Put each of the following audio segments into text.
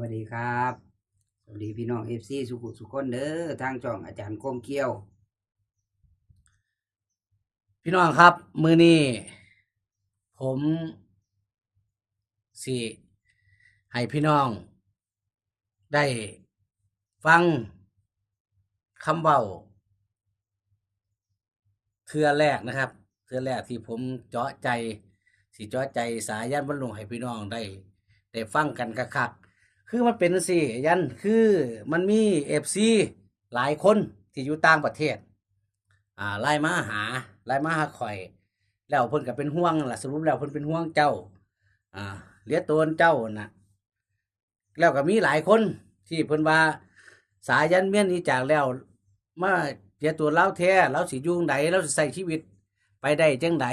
วัสดีครับ สวัสดีพี่น้องเอฟซีสุขุสุขคนเด้อทางช่องอาจารย์คมเกี้ยว พี่น้องครับ มือนี้ผมสิให้พี่น้อง ได้ฟังคำเบาเทือแรกนะครับเทือแรกที่ผมเจาะใจ สิเจาะใจสายยันบรรลุงให้พี่น้องได้ ได้ฟังกันคักๆ คือมันเป็นสิยันคือมันมีเอฟซีหลายคนที่อยู่ต่างประเทศ อ่าไล่มาหาไล่มาหาข่อย แล้วเพิ่นก็เป็นห่วงล่ะสรุปแล้วเพิ่นเป็นห่วงเจ้า อ่าเหลียตัวเจ้าน่ะแล้วก็มีหลายคนที่เพิ่นว่าสายยันเมียนนี้จากแล้ว มาเสียตัวเล่าแท้เราสิยุ่จั่งใดเราสิใส่ชีวิตไปได้จังได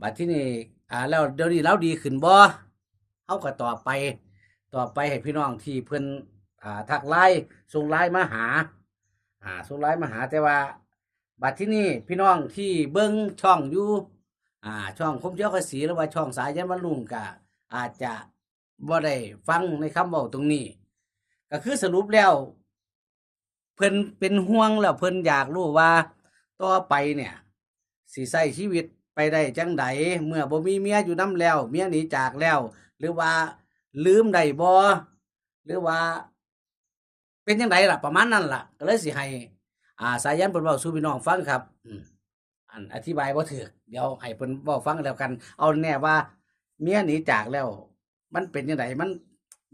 บัดที่นี่อ่าแล้วเดี๋ยวนี้เราดีขึ้นบ่เฮาก็ต่อไป ต่อไปให้พี่น้องที่เพิ่นอ่าทักไลน์ส่งไลน์มาหา อ่าส่งไลน์มาหาแต่ว่า บัดที่นี่พี่น้องที่เบิ้งช่องอยู่อ่า ช่องคมเจ้าภาษีหรือว่าช่องสายยันบรรลุงก็อาจจะบ่ได้ฟังในคำบอกตรงนี้ ก็คือสรุปแล้ว เพิ่นเป็นห่วงแล้วเพิ่นอยากรู้ว่าต่อไปเนี่ยสิใช้ชีวิตไปได้จังใดเมื่อบ่มีเมียอยู่นํแล้ว เมียหนีจากแล้ว หรือว่า ลืมได้บ่หรือว่า เป็นจังไดล่ะ ประมาณนั้นล่ะ ก็เลยสิให้อ่า สายันเพิ่นเว้าสู่พี่น้องฟังครับอืมอันอธิบายบ่ถูกเดี๋ยวให้เพิ่นเว้าฟังแล้วกัน เอาแน่ว่า เมียหนีจากแล้ว มันเป็นจังไดมัน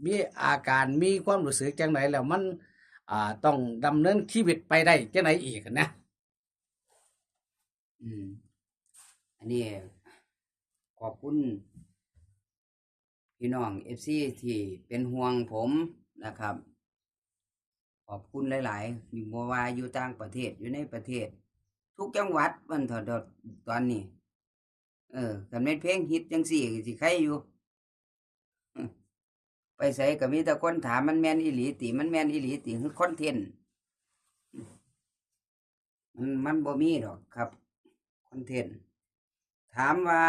มีอาการมีความรู้สึกจังไดแล้วมัน อ่าต้องดำเนินชีวิตไปได้จังไดอีกนะ อืม อันนี้ขอบคุณ พี่น้องเอฟซีที่เป็นห่วงผมนะครับ ขอบคุณหลาย ๆ อยู่บัวาอยู่ต่างประเทศอยู่ในประเทศ ทุกจังหวัดมันถอดตอนนี้ เออกันเม็นเพลงฮิตจังสี่สิใครอยู่ ไปใส่ก็มีแต่คนถามมันแมนอีหลีติมันแมนอีหลีติคือคอนเทนต์มันมันบ่มีดอกครับคอนเทนต์ ถามว่า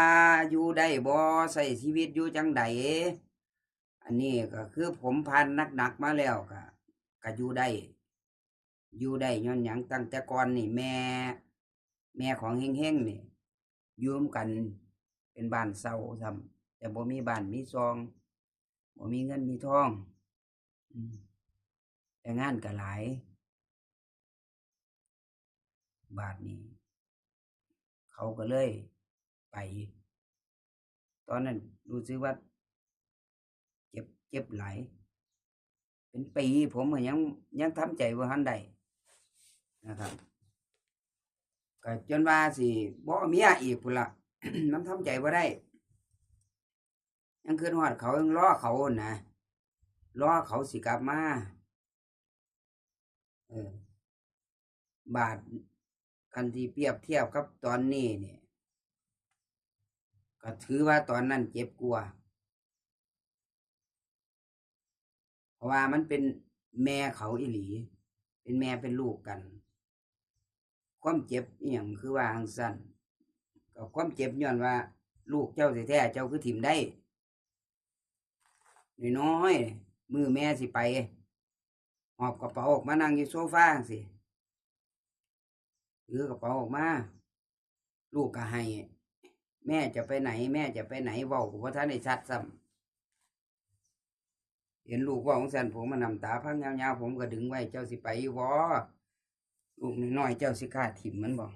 อยู่ได้บ่ใส่ชีวิตอยู่จังใดอันนี้ก็คือผมผ่านหนักมาแล้วก็ก็อยู่ได้ อยู่ได้ย้อนหยังตั้งแต่ก่อนนี่ แม่ แม่ของเฮงๆนี่ยืมกันเป็นบ้านเศร้าทำแต่บ่มีบ้านมีซองบ่มีเงินมีทองแต่งานก็หลาย บาทนี้ เขาก็เลย ไป ตอนนั้นรู้สึกว่าเจ็บเจ็บหลายเป็นปีผมก็ยังยังทำใจว่าหันใดนะครับก็จนว่าสิบ่เมียอีกพุ่นละมันทำใจว่าได้ ยังคืนหอดเขายังรอเขานะรอเขาสิกลับมาเออบาทคันที่เปรียบเทียบกับตอนนี้เนี่ย ก็ถือว่าตอนนั้นเจ็บกลัว เพราะว่ามันเป็นแม่เขาอีหลี เป็นแม่เป็นลูกกัน ความเจ็บอหย่างคือว่าอังสั้นก็ความเจ็บย้อนว่า ลูกเจ้าแท้ๆเจ้าคือถิ่มได้น้อยมือแม่สิไปหอบกระเป๋าออกมานั่งอยู่โซฟาสิถือกระเป๋าออกมา ลูกก็ให้ แม่จะไปไหน แม่จะไปไหนเว้าเพราะท่านได้ชัดซ้ำเห็นลูกว่าของสันผมมานำตาพังยาวๆผมก็ดึงไว้เจ้าสิไปอยู่บ่ลูกน้อยเจ้าสิฆ่าถิ่มมันบ่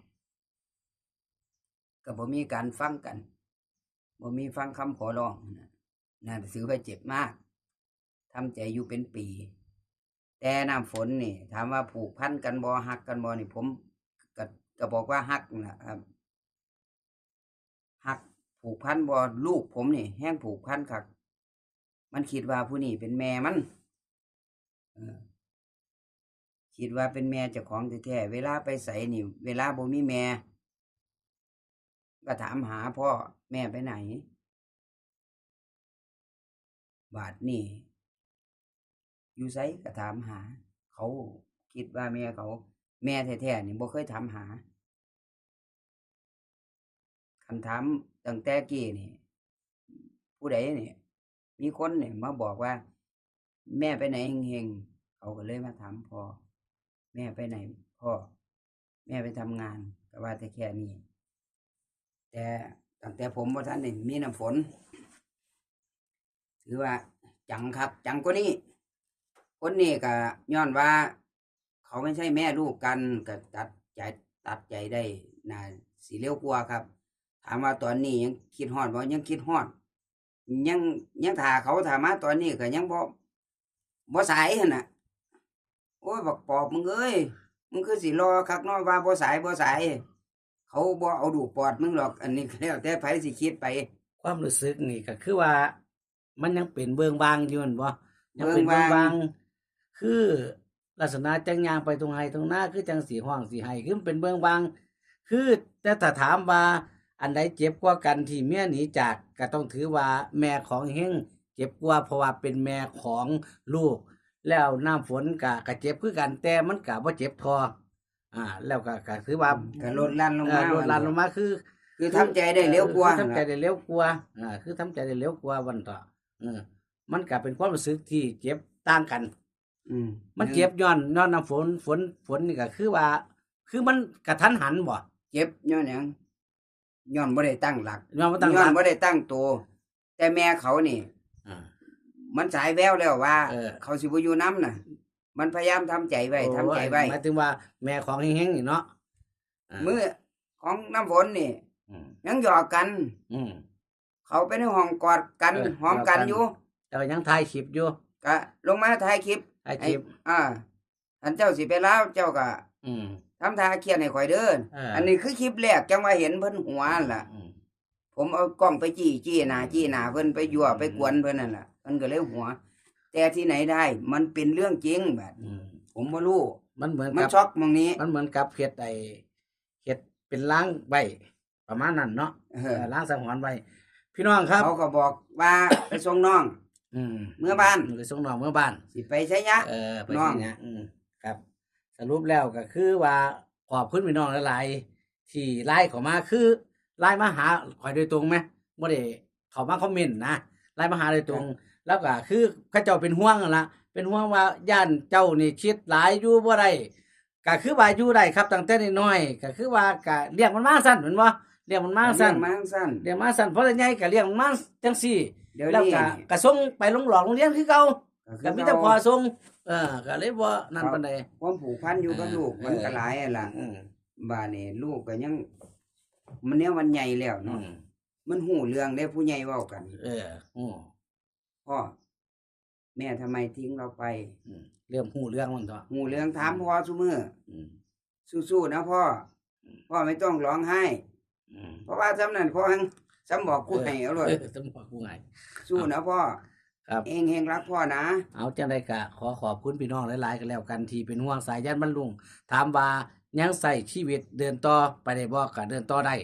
ก็บ่มีการฟังกันบ่มีฟังคำขอร้องนะน่าถือว่าเจ็บมากทำใจอยู่เป็นปี แต่น้ำฝนนี่ ถามว่าผูกพันกันบ่ฮักกันบ่นี่ผมก็ก็บอกว่าฮักนะครับ ผูกพันบ่ลูกผมนี่แห้งผูกพันคักมันคิดว่าผู้นี้เป็นแม่มันอคิดว่าเป็นแม่เจ้าของแท้ๆเวลาไปใส่นี่ เวลาบ่มีแม่ก็ถามหาพ่อแม่ไปไหน บาทนี่อยู่ไสก็ถามหา เขาคิดว่าแม่เขา แม่แท้ๆนี่บ่เคยถามหาคันถาม ตั้งแต่กี้นี่ ผู้ใดนี่มีคนเนี่ยมาบอกว่า แม่ไปไหนเฮงเขาก็เลยมาถามพ่อแม่ไปไหนพ่อ แม่ไปทำงานก็ว่าแต่แค่นี้แต่ตั้งแต่ผมว่าท่านนี่มีน้ำฝน ถือว่าจังครับ จังกว่านี้ คนนี้ก็ย้อนว่า เขาไม่ใช่แม่ลูกกันก็ตัดใจตัดใจได้น่าสีเลี้ยวกลัวครับ ถามว่าตอนนี้ยังคิดฮอดบ่ยังคิดฮอดยังยังถ่าเขาถามมาตอนนี้ก็ยังบ่บ่สายหั่นน่ะโอ้ยบักปอบมึงเอ้ยมึงคือสิรอคักเน้อยว่าบ่สายบ่สาย เขาบ่เอาดูกปอดมึงหรอก อันนี้ก็แล้ว แต่ไผสิคิดไป ความรู้สึกนี่ก็คือว่า มันยังเป็นเบืองบางอยู่แม่นบ่ยังเป็นเบิ่เบืองงบาบางงคือลักษณะจังยางไปตรงไห้ตรงหน้าคือจังสีห้องสีไห้คือมันเป็นเบืองบาง คือแต่ถ้าถามว่า อันใดเจ็บกว่ากันที่เมียหนีจากก็ต้องถือว่าแม่ของเฮงเจ็บกว่าเพราะว่าเป็นแม่ของลูก แล้วน้ำฝนก็ก็เจ็บคือกันแต่มันก็บ่เจ็บทออ่า แล้วก็ก็ถือว่าก็ลดลั่นลงเอ่มาอลดหลั่นลงมาคือ คือทำใจได้เร็วกว่าคือทำใจได้เร็วกว่าอ่าคือทำใจได้เร็วกว่าวันต่อเออมันก็เป็นความรู้สึกที่เจ็บต่างกัน อืมมันเจ็บย้อนย้อนน้ำฝนฝนฝนนี่ก็คือว่า คือมันกระทันหันบ่เจ็บย้อนหยัง ย้อนบ่ได้ตั้งหลักย้อนบ่ตั้งย้อนหลับ่กได้ตั้งตัวแต่แม่เขานี่ อ่า มันสายแววแล้วว่า เออ เขาสิบ่อยู่น้ำน่ะ มันพยายามทำใจไว้ทำใจไว้หมายถึงว่าแม่ของเฮงๆนี่เนาะามือของน้ำฝนนี่ อืมยังหยอกกัน อืม เขาไปในห้องกอดกันเออหอมกันกอดกัน อยู่แต่ว่ายังถ่ายคลิปอยู่ก็ลงมาถ่ายคลิปถ่ายคลิปไอ้อ่าท่านเจ้าสิไปลาวเจ้าก็ อืมทำท่าเครียดให้ข่อยเด้อเอออั อันนี้คือคลิปแรกจังว่าเห็นเพิ่นหัวนั่นล่ะ อืม ผมเอากล้องไปจี้จี้หน้าจี้หน้าเพิ่นไปยั่วอืม ไปกวนเพิ่นนั่นล่ะเพิ่นก็เลยหัว แต่ที่ไหนได้ มันเป็นเรื่องจริงแบบอืมผมบ่รู้มันเหมือนมันกับ ช็อกตรงนี้ มันเหมือนกับเฮ็ดไอ้เฮ็ดเป็นล้างใบประมาณนั้นเนาะเอเอออล้างสังหรณ์ไว้พี่น้องครับ เขาก็บอกว่า ไปส่งน้อง อืมเมื่อบ้านไปส่งน้องเมื่อบ้าน สิไปใช้ยะ เออไปน้อง ที่เนี่ยอืมครับ สรุปแล้วก็คือว่าขอบคุณพี่น้องหลายๆที่ไล่เข้ามาคือไล่มาหาข่อยโดยตรงไหมบ่ได้เข้ามาคอมเมนต์นะไล่มาหาโดยตรง แล้วก็คือเขาเจ้าเป็นห่วงนั่นล่ะเป็นห่วงว่าย่านเจ้านี่คิดหลายอยู่บ่ได้ก็คือว่าอยู่ได้ครับตั้งแต่น้อยๆก็คือว่าก็เลี้ยงมันมาสั้นเหมือนบ่เลี้ยงมันมาสั้นเรื่องมาสั้นเลี้ยงมาสั้นเพราะใหญ่ก็เลี้ยงมันมาจังซี่เดี๋ยวแล้วนี้ก็ก็ส่งไปโรงหลอกโรงเรียนคือเก่าก็ก็คืมีอแต่พอเราส่ง เออก็เลยบ่นั่นปานใดความผูกพันอยู่กับเออลูกมันเออก็หลายอะล่ะอืมบ้านนี่ลูกก็ยัง มันเนี้ยมันใหญ่แล้วอืเนาะมมันหูเรื่องได้ผู้ใหญ่เว้ากันเอออืมพ่อแม่ทำไมทิ้งเราไปอืมเรื่องฮู้เรื่องมันเถอะหูเรื่องถามพ่อซุมืออืม สู้ๆนะพ่ออม พ่อไม่ต้องร้องไห้ อืมเพราะว่าสำนั้นพ่อหังสำบอกกูให้เอาเลยเออต้องบอกกูไง สู้นะพ่อ ครับ เองเฮงรักพ่อนะ เอาจังไดก็ขอขอบคุณพี่น้องหลายๆกันแล้วกันที่เป็นห่วงสายยันบรรลุงถามว่ายังใส่ชีวิตเดินต่อไปได้บ่ก็เดินต่อได้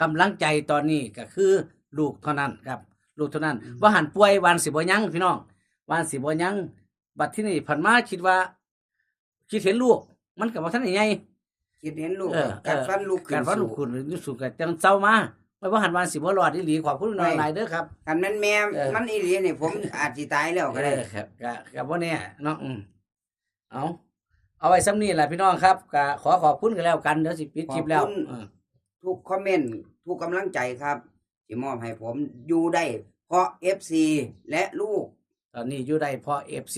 กำลังใจตอนนี้ก็คือลูกเท่านั้นครับ ลูกเท่านั้นอืมว่าหันป่วยวันสิบ่ยังพี่น้องวันสิบ่ยังบัดที่นี่ผันมาคิดว่า คิดเห็นลูก มันก็บ่ทันได้ใหญ่ คิดเห็นลูกเออกัดเออฟันลูกขึ้การนว่าลูสู่กคุณนี่สุดก็จังเศร้ามา ไม่ว่าหันวันสิบ่รอดอีหลีขอบคุณพี่น้องหลายเด้อครับคันนั้นแม่เออมันอีหลีนี่ผมอาจสิตายแล้วก็ได้เออครับก็ก็บ่แน่เนาะอืมเอาเอาไว้ซ้ำนี้แหละพี่น้องครับก็ขอขอบคุณกันแล้วกันเดี๋ยวสิปิดคลิปแล้วเออทุกคอมเมนต์ทุกกำลังใจครับที่มอบให้ผมอยู่ได้ เพราะ FC และลูก ตอนนี้อยู่ได้เพราะ FC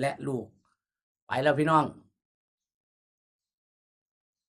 และลูก ไปแล้วพี่น้อง